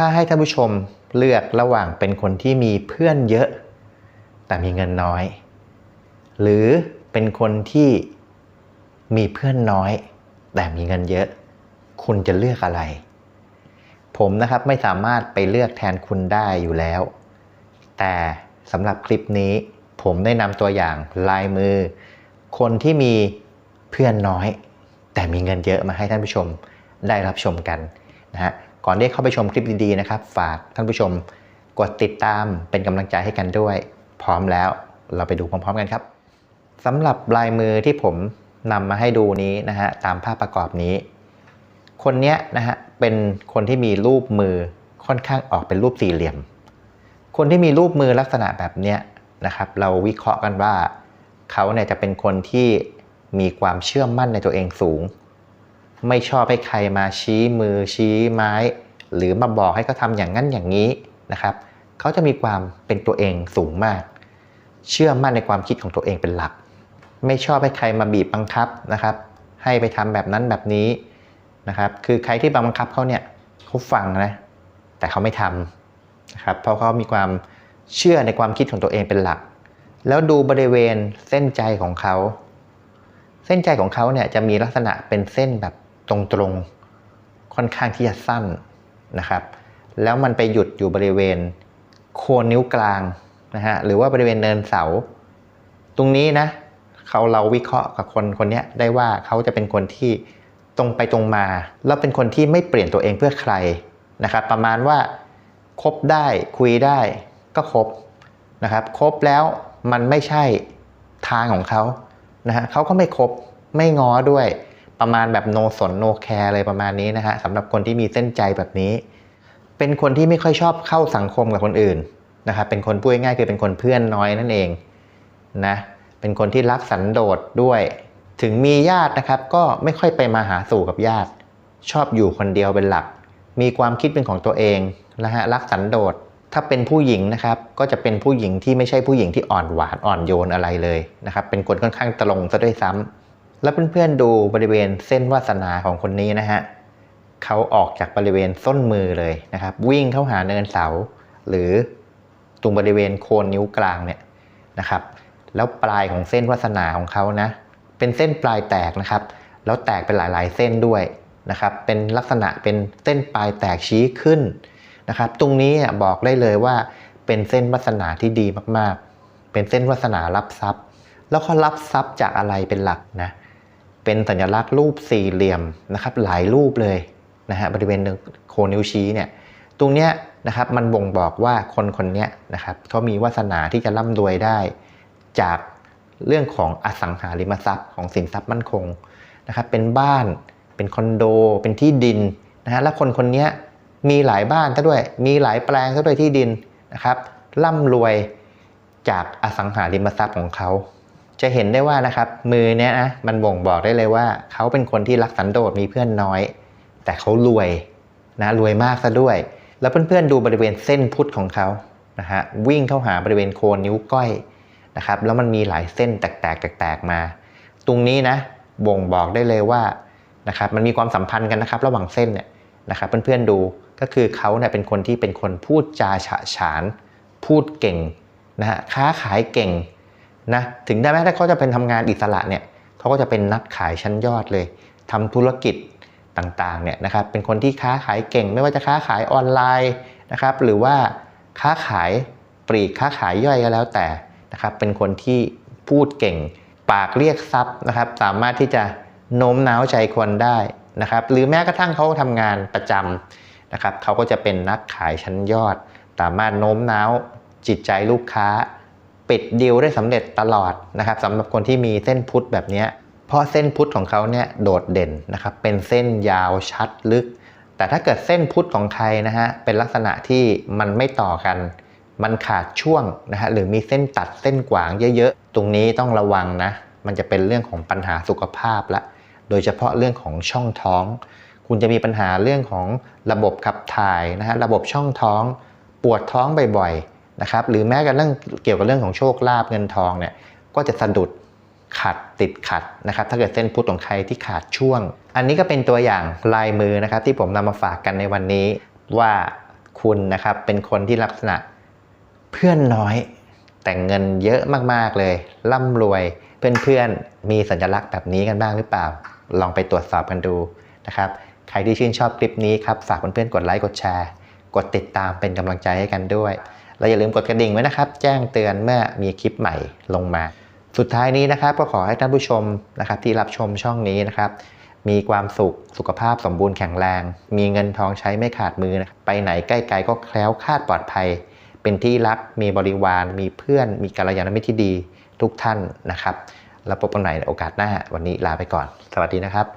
ถ้าให้ท่านผู้ชมเลือกระหว่างเป็นคนที่มีเพื่อนเยอะ แต่มีเงินน้อย หรือเป็นคนที่มีเพื่อนน้อย แต่มีเงินเยอะ คุณจะเลือกอะไร ผมนะครับไม่สามารถไปเลือกแทนคุณได้อยู่แล้ว แต่สำหรับคลิปนี้ ผมได้นำตัวอย่างลายมือ คนที่มีเพื่อนน้อย แต่มีเงินเยอะมาให้ท่านผู้ชมได้รับชมกันนะฮะ ก่อนที่เข้าไปชมคลิปดีๆนะครับ ฝากท่านผู้ชมกดติดตามเป็นกำลังใจให้กันด้วย พร้อมแล้วเราไปดูพร้อมๆกันครับสำหรับลายมือที่ผมนำมาให้ดูนี้นะฮะตามภาพประกอบนี้ คนเนี้ยนะฮะเป็นคนที่มีรูปมือค่อนข้างออกเป็นรูปสี่เหลี่ยม คนที่มีรูปมือลักษณะแบบเนี้ยนะครับเราวิเคราะห์กันว่า เขาเนี่ยจะเป็นคนที่มีความเชื่อมั่นในตัวเองสูง ไม่ชอบให้ใครมาชี้มือชี้ไม้ หรือมาบอกให้เขาทำอย่างนั้นอย่างนี้นะครับเขาจะมีความเป็นตัวเองสูงมาก เชื่อมั่นในความคิดของตัวเองเป็นหลัก ไม่ชอบให้ใครมาบีบบังคับนะครับ ให้ไปทำแบบนั้นแบบนี้นะครับคือใครที่บังคับเขาเนี่ยเขาฟังนะแต่เขาไม่ทำนะครับเพราะเขามีความเชื่อในความคิดของตัวเองเป็นหลัก แล้วดูบริเวณเส้นใจของเขา เส้นใจของเขาเนี่ยจะมีลักษณะเป็นเส้นแบบ ตรงๆค่อนข้างที่จะสั้นนะครับ แล้วมันไปหยุดอยู่บริเวณโคนนิ้วกลางนะฮะหรือว่าบริเวณเนินเสา ตรงนี้นะเขาเราวิเคราะห์กับคนคนนี้ได้ว่าเขาจะเป็นคนที่ตรงไปตรงมา แล้วเป็นคนที่ไม่เปลี่ยนตัวเองเพื่อใครนะครับ ประมาณว่าคบได้คุยได้ก็คบนะครับคบแล้วมันไม่ใช่ทางของเขานะฮะเขาก็ไม่คบไม่ง้อด้วย ประมาณแบบโนสนโนแคร์อะไรประมาณนี้นะฮะสำหรับคนที่มีเส้นใจแบบนี้ เป็นคนที่ไม่ค่อยชอบเข้าสังคมกับคนอื่นนะครับเป็นคนพูดง่ายคือเป็นคนเพื่อนน้อยนั่นเองนะเป็นคนที่รักสันโดษด้วย ถึงมีญาตินะครับก็ไม่ค่อยไปมาหาสู่กับญาติ ชอบอยู่คนเดียวเป็นหลัก มีความคิดเป็นของตัวเองนะฮะรักสันโดษถ้าเป็นผู้หญิงนะครับก็จะเป็นผู้หญิงที่ไม่ใช่ผู้หญิงที่อ่อนหวานอ่อนโยนอะไรเลยนะครับเป็นคนค่อนข้างตรงซะด้วยซ้ำ แล้วเพื่อนๆดูบริเวณเส้นวาสนาของคนนี้นะฮะเขาออกจากบริเวณส้นมือเลยนะครับ วิ่งเข้าหาเนินเสา หรือตรงบริเวณโคนนิ้วกลางเนี่ยนะครับ แล้วปลายของเส้นวาสนาของเขานะ เป็นเส้นปลายแตกนะครับ แล้วแตกเป็นหลายๆเส้นด้วยนะครับ เป็นลักษณะเป็นเส้นปลายแตกชี้ขึ้นนะครับ ตรงนี้บอกได้เลยว่าเป็นเส้นวาสนาที่ดีมากๆ เป็นเส้นวาสนารับทรัพย์ แล้วเขารับทรัพย์จากอะไรเป็นหลักนะ เป็นสัญลักษณ์รูปสี่เหลี่ยมนะครับหลายรูปเลยนะฮะบริเวณโคนนิ้วชี้เนี่ยตรงเนี้ยนะครับมันบ่งบอกว่าคนคนนี้นะครับเขามีวาสนาที่จะร่ำรวยได้ จากเรื่องของอสังหาริมทรัพย์ของสินทรัพย์มั่นคงนะครับเป็นบ้านเป็นคอนโด เป็นที่ดินนะฮะและคนคนนี้มีหลายบ้านซะด้วย มีหลายแปลงซะด้วยที่ดินนะครับร่ำรวยจากอสังหาริมทรัพย์ของเขา จะเห็นได้ว่านะครับมือเนี้ยนะมันบ่งบอกได้เลยว่า เขาเป็นคนที่รักสันโดษมีเพื่อนน้อย แต่เขารวยนะรวยมากซะด้วย แล้วเพื่อนๆดูบริเวณเส้นพุทธของเขานะฮะวิ่งเข้าหาบริเวณโคนนิ้วก้อยนะครับแล้วมันมีหลายเส้นแตกๆแตกๆมา ตรงนี้นะบ่งบอกได้เลยว่านะครับมันมีความสัมพันธ์กันนะครับระหว่างเส้นเนี่ยนะครับเพื่อนๆดูก็คือเขาเนี่ยเป็นคนที่เป็นคนพูดจาฉะฉาน พูดเก่งนะฮะค้าขายเก่ง นะถึงได้แม้ถ้าเขาจะเป็นทำงานอิสระเนี่ยเขาก็จะเป็นนักขายชั้นยอดเลยทำธุรกิจต่างๆเนี่ยนะครับเป็นคนที่ค้าขายเก่ง ไม่ว่าจะค้าขายออนไลน์นะครับหรือว่าค้าขายปลีกค้าขายย่อยก็แล้วแต่นะครับเป็นคนที่พูดเก่ง ปากเรียกทรัพย์นะครับสามารถที่จะโน้มน้าวใจคนได้นะครับหรือแม้กระทั่งเขาทำงานประจำนะครับเขาก็จะเป็นนักขายชั้นยอด สามารถโน้มน้าวจิตใจลูกค้า ปิดดีลได้สำเร็จตลอดนะครับสำหรับคนที่มีเส้นพุทธแบบนี้เพราะเส้นพุทธของเขาเนี่ยโดดเด่นนะครับเป็นเส้นยาวชัดลึก แต่ถ้าเกิดเส้นพุทธของใครนะฮะเป็นลักษณะที่มันไม่ต่อกัน มันขาดช่วงนะฮะหรือมีเส้นตัดเส้นกวางเยอะๆ ตรงนี้ต้องระวังนะมันจะเป็นเรื่องของปัญหาสุขภาพละโดยเฉพาะเรื่องของช่องท้อง คุณจะมีปัญหาเรื่องของระบบขับถ่ายนะฮะระบบช่องท้อง ปวดท้องบ่อยๆ นะครับหรือแม้กระทั่งเกี่ยวกับเรื่องของโชคลาภเงินทองเนี่ยก็จะสะดุดขัดติดขัดนะครับถ้าเกิดเส้นพุทธของใครที่ขาดช่วง อันนี้ก็เป็นตัวอย่างลายมือนะครับที่ผมนำมาฝากกันในวันนี้ว่าคุณนะครับเป็นคนที่ลักษณะเพื่อนน้อย แต่เงินเยอะมากๆเลย ร่ำรวยเพื่อนๆมีสัญลักษณ์แบบนี้กันบ้างหรือเปล่า ลองไปตรวจสอบกันดูนะครับใครที่ชื่นชอบคลิปนี้ครับฝากเพื่อนๆกดไลค์กดแชร์ กดติดตามเป็นกำลังใจให้กันด้วย และอย่าลืมกดกระดิ่งไว้นะครับ แจ้งเตือนเมื่อมีคลิปใหม่ลงมา สุดท้ายนี้นะครับ ก็ขอให้ท่านผู้ชมนะครับที่รับชมช่องนี้นะครับมีความสุขสุขภาพสมบูรณ์แข็งแรง มีเงินทองใช้ไม่ขาดมือนะไปไหนใกล้ๆก็แคล้วคลาดปลอดภัย เป็นที่รักมีบริวาร มีเพื่อน มีกัลยาณมิตรที่ดีทุกท่านนะครับ แล้วพบกันใหม่ในโอกาสหน้าวันนี้ลาไปก่อน สวัสดีนะครับ